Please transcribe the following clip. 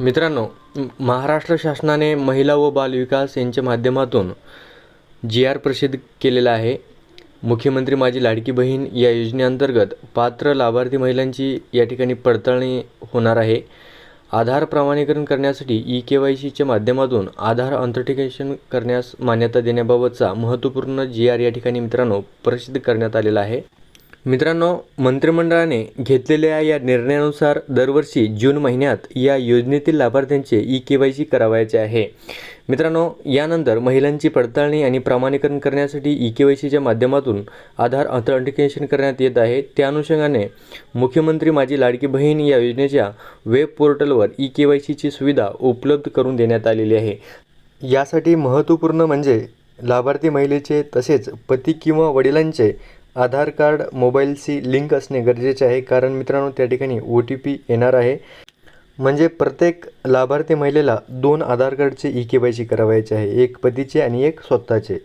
मित्रांनो महाराष्ट्र शासनाने महिला व बालविकास यांच्या माध्यमातून जी आर प्रसिद्ध केलेला आहे. मुख्यमंत्री माझी लाडकी बहीण या योजनेअंतर्गत पात्र लाभार्थी महिलांची या ठिकाणी पडताळणी होणार आहे. आधार प्रमाणीकरण करण्यासाठी ई के वाय सीच्या माध्यमातून आधार ऑथेंटिकेशन करण्यास मान्यता देण्याबाबतचा महत्त्वपूर्ण जी आर या ठिकाणी मित्रांनो प्रसिद्ध करण्यात आलेला आहे. मित्रांनो मंत्रिमंडळाने घेतलेल्या या निर्णयानुसार दरवर्षी जून महिन्यात या योजनेतील लाभार्थ्यांचे ई के वाय सी करावायचे आहे. मित्रांनो यानंतर महिलांची पडताळणी आणि प्रमाणीकरण करण्यासाठी ई के वाय सीच्या माध्यमातून आधार ऑथेंटिकेशन करण्यात येत आहे. त्या अनुषंगाने मुख्यमंत्री माझी लाडकी बहीण या योजनेच्या वेब पोर्टलवर ई के वाय सीची सुविधा उपलब्ध करून देण्यात आलेली आहे. यासाठी महत्त्वपूर्ण म्हणजे लाभार्थी महिलेचे तसेच पती किंवा वडिलांचे आधार कार्ड मोबाईलशी लिंक असणे गरजेचे आहे कारण मित्रांनो त्या ठिकाणी ओ टी पी येणार आहे. म्हणजे प्रत्येक लाभार्थी महिलेला दोन आधार कार्डचे ई के वाय सी करावायचे आहे एक पतीचे आणि एक स्वतःचे.